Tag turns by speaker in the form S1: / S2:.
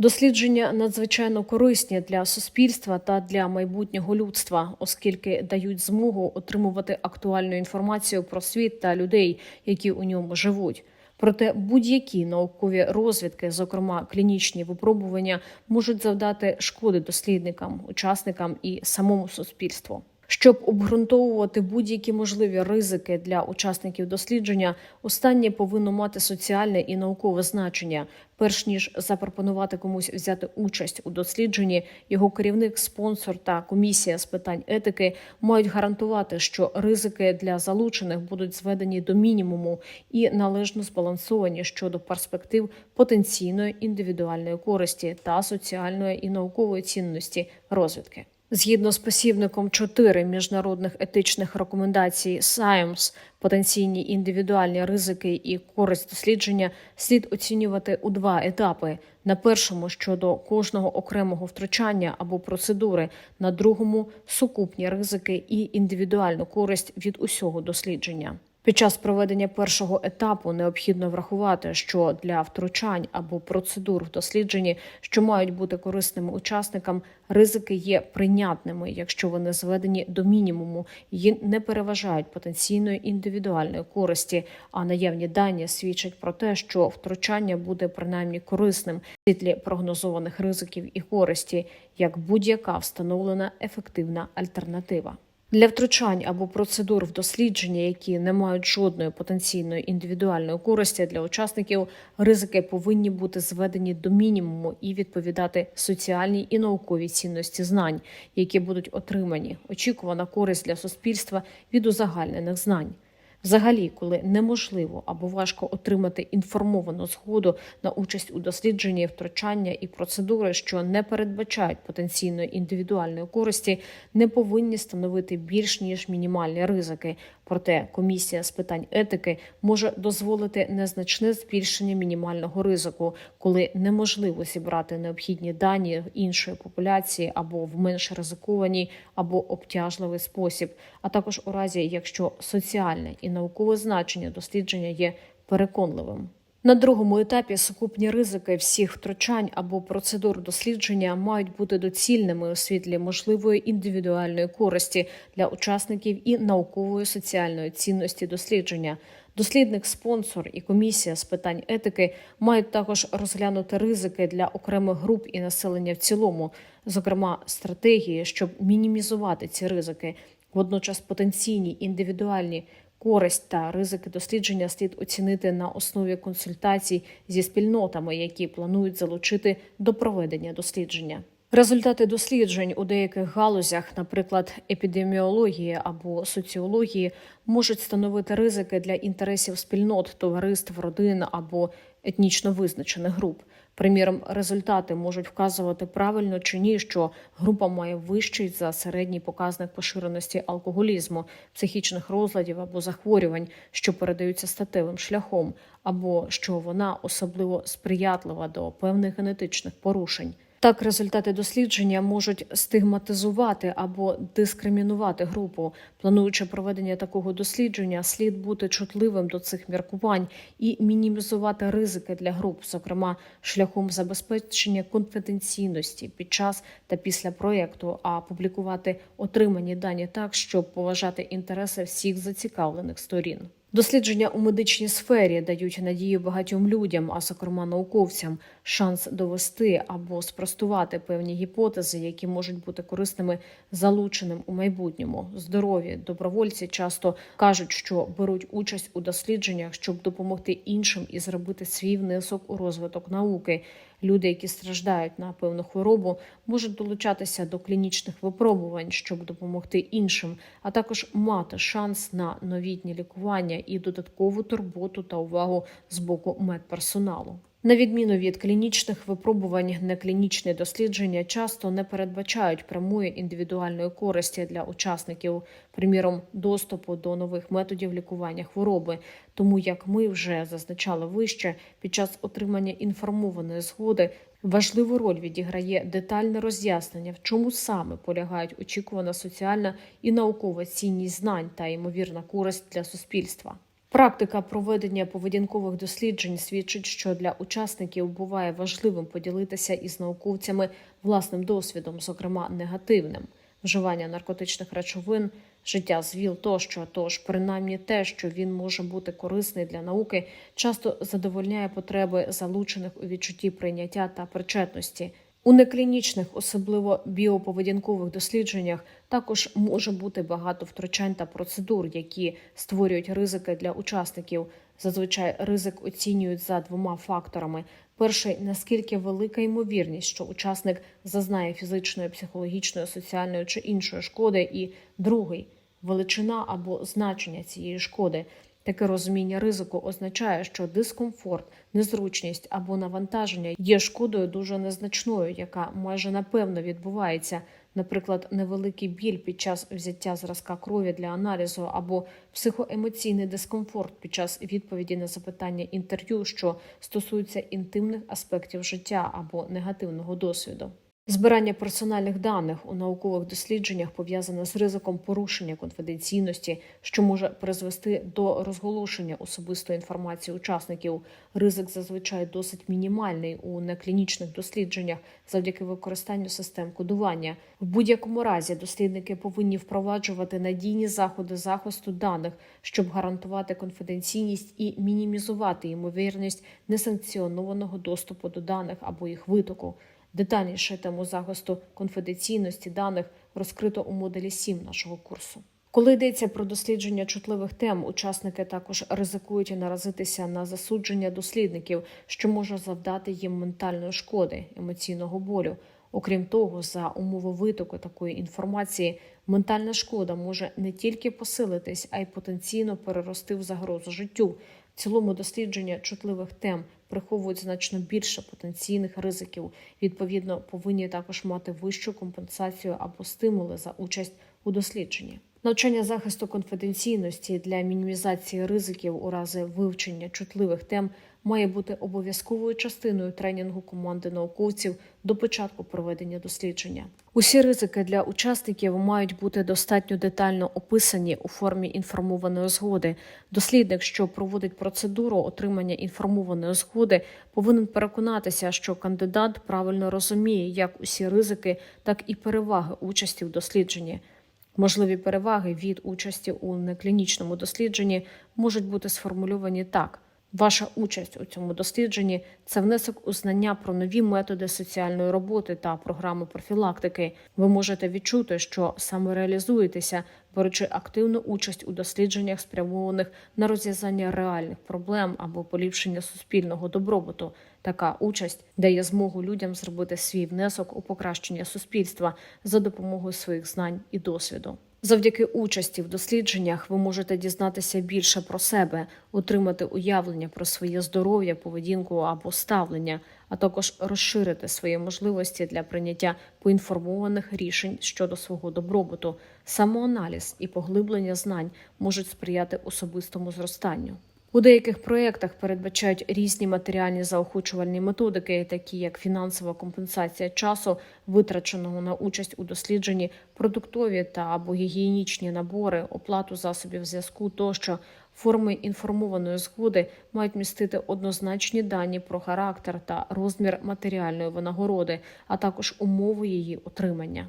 S1: Дослідження надзвичайно корисні для суспільства та для майбутнього людства, оскільки дають змогу отримувати актуальну інформацію про світ та людей, які у ньому живуть. Проте будь-які наукові розвідки, зокрема клінічні випробування, можуть завдати шкоди дослідникам, учасникам і самому суспільству. Щоб обґрунтовувати будь-які можливі ризики для учасників дослідження, останнє повинно мати соціальне і наукове значення. Перш ніж запропонувати комусь взяти участь у дослідженні, його керівник, спонсор та комісія з питань етики мають гарантувати, що ризики для залучених будуть зведені до мінімуму і належно збалансовані щодо перспектив потенційної індивідуальної користі та соціальної і наукової цінності розвідки. Згідно з посівником 4 міжнародних етичних рекомендацій SCIEMS, потенційні індивідуальні ризики і користь дослідження слід оцінювати у два етапи: на першому щодо кожного окремого втручання або процедури, на другому сукупні ризики і індивідуальну користь від усього дослідження. Під час проведення першого етапу необхідно врахувати, що для втручань або процедур в дослідженні, що мають бути корисними учасникам, ризики є прийнятними, якщо вони зведені до мінімуму і не переважають потенційної індивідуальної користі. А наявні дані свідчать про те, що втручання буде принаймні корисним світлі прогнозованих ризиків і користі, як будь-яка встановлена ефективна альтернатива. Для втручань або процедур в дослідження, які не мають жодної потенційної індивідуальної користі для учасників, ризики повинні бути зведені до мінімуму і відповідати соціальній і науковій цінності знань, які будуть отримані. Очікувана користь для суспільства від узагальнених знань. Взагалі, коли неможливо або важко отримати інформовану згоду на участь у дослідженні, втручання і процедури, що не передбачають потенційної індивідуальної користі, не повинні становити більш ніж мінімальні ризики. Проте комісія з питань етики може дозволити незначне збільшення мінімального ризику, коли неможливо зібрати необхідні дані іншої популяції або в менш ризикованій або обтяжливий спосіб, а також у разі, якщо соціальне і наукове значення дослідження є переконливим. На другому етапі сукупні ризики всіх втручань або процедур дослідження мають бути доцільними у світлі можливої індивідуальної користі для учасників і наукової соціальної цінності дослідження. Дослідник, спонсор і комісія з питань етики мають також розглянути ризики для окремих груп і населення в цілому, зокрема стратегії, щоб мінімізувати ці ризики. Водночас потенційні індивідуальні Користь та ризики дослідження слід оцінити на основі консультацій зі спільнотами, які планують залучити до проведення дослідження. Результати досліджень у деяких галузях, наприклад, епідеміології або соціології, можуть становити ризики для інтересів спільнот, товариств, родин або етнічно визначених груп. Приміром, результати можуть вказувати правильно чи ні, що група має вищий за середній показник поширеності алкоголізму, психічних розладів або захворювань, що передаються статевим шляхом, або що вона особливо сприятлива до певних генетичних порушень. Так, результати дослідження можуть стигматизувати або дискримінувати групу. Плануючи проведення такого дослідження, слід бути чутливим до цих міркувань і мінімізувати ризики для груп, зокрема шляхом забезпечення конфіденційності під час та після проєкту, а публікувати отримані дані так, щоб поважати інтереси всіх зацікавлених сторін. Дослідження у медичній сфері дають надію багатьом людям, а зокрема науковцям, шанс довести або спростувати певні гіпотези, які можуть бути корисними залученим у майбутньому. Здорові добровольці часто кажуть, що беруть участь у дослідженнях, щоб допомогти іншим і зробити свій внесок у розвиток науки. Люди, які страждають на певну хворобу, можуть долучатися до клінічних випробувань, щоб допомогти іншим, а також мати шанс на новітні лікування і додаткову турботу та увагу з боку медперсоналу. На відміну від клінічних випробувань, неклінічні дослідження часто не передбачають прямої індивідуальної користі для учасників, приміром доступу до нових методів лікування хвороби. Тому, як ми вже зазначали вище, під час отримання інформованої згоди важливу роль відіграє детальне роз'яснення, в чому саме полягають очікувана соціальна і наукова цінність знань та ймовірна користь для суспільства. Практика проведення поведінкових досліджень свідчить, що для учасників буває важливим поділитися із науковцями власним досвідом, зокрема негативним вживання наркотичних речовин, життя з ВІЛ тощо. Тож, принаймні, те, що він може бути корисний для науки, часто задовольняє потреби залучених у відчутті прийняття та причетності. У неклінічних, особливо біоповедінкових дослідженнях, також може бути багато втручань та процедур, які створюють ризики для учасників. Зазвичай ризик оцінюють за двома факторами: перший наскільки велика ймовірність, що учасник зазнає фізичної, психологічної, соціальної чи іншої шкоди, і другий величина або значення цієї шкоди. Таке розуміння ризику означає, що дискомфорт, незручність або навантаження є шкодою дуже незначною, яка майже напевно відбувається. Наприклад, невеликий біль під час взяття зразка крові для аналізу або психоемоційний дискомфорт під час відповіді на запитання інтерв'ю, що стосуються інтимних аспектів життя або негативного досвіду. Збирання персональних даних у наукових дослідженнях пов'язане з ризиком порушення конфіденційності, що може призвести до розголошення особистої інформації учасників. Ризик зазвичай досить мінімальний у неклінічних дослідженнях завдяки використанню систем кодування. В будь-якому разі дослідники повинні впроваджувати надійні заходи захисту даних, щоб гарантувати конфіденційність і мінімізувати ймовірність несанкціонованого доступу до даних або їх витоку. Детальніше тему захисту конфіденційності даних розкрито у моделі 7 нашого курсу. Коли йдеться про дослідження чутливих тем, учасники також ризикують наразитися на засудження дослідників, що може завдати їм ментальної шкоди, емоційного болю. Окрім того, за умови витоку такої інформації, ментальна шкода може не тільки посилитись, а й потенційно перерости в загрозу життю. Цілому дослідження чутливих тем приховують значно більше потенційних ризиків. Відповідно, повинні також мати вищу компенсацію або стимули за участь у дослідженні. Навчання захисту конфіденційності для мінімізації ризиків у разі вивчення чутливих тем має бути обов'язковою частиною тренінгу команди науковців до початку проведення дослідження. Усі ризики для учасників мають бути достатньо детально описані у формі інформованої згоди. Дослідник, що проводить процедуру отримання інформованої згоди, повинен переконатися, що кандидат правильно розуміє як усі ризики, так і переваги участі в дослідженні. Можливі переваги від участі у неклінічному дослідженні можуть бути сформульовані так: ваша участь у цьому дослідженні це внесок у знання про нові методи соціальної роботи та програми профілактики. Ви можете відчути, що саме реалізуєтеся, беручи активну участь у дослідженнях, спрямованих на розв'язання реальних проблем або поліпшення суспільного добробуту. Така участь дає змогу людям зробити свій внесок у покращення суспільства за допомогою своїх знань і досвіду. Завдяки участі в дослідженнях ви можете дізнатися більше про себе, отримати уявлення про своє здоров'я, поведінку або ставлення, а також розширити свої можливості для прийняття поінформованих рішень щодо свого добробуту. Самоаналіз і поглиблення знань можуть сприяти особистому зростанню. У деяких проєктах передбачають різні матеріальні заохочувальні методики, такі як фінансова компенсація часу, витраченого на участь у дослідженні, продуктові та або гігієнічні набори, оплату засобів зв'язку тощо. Форми інформованої згоди мають містити однозначні дані про характер та розмір матеріальної винагороди, а також умови її отримання.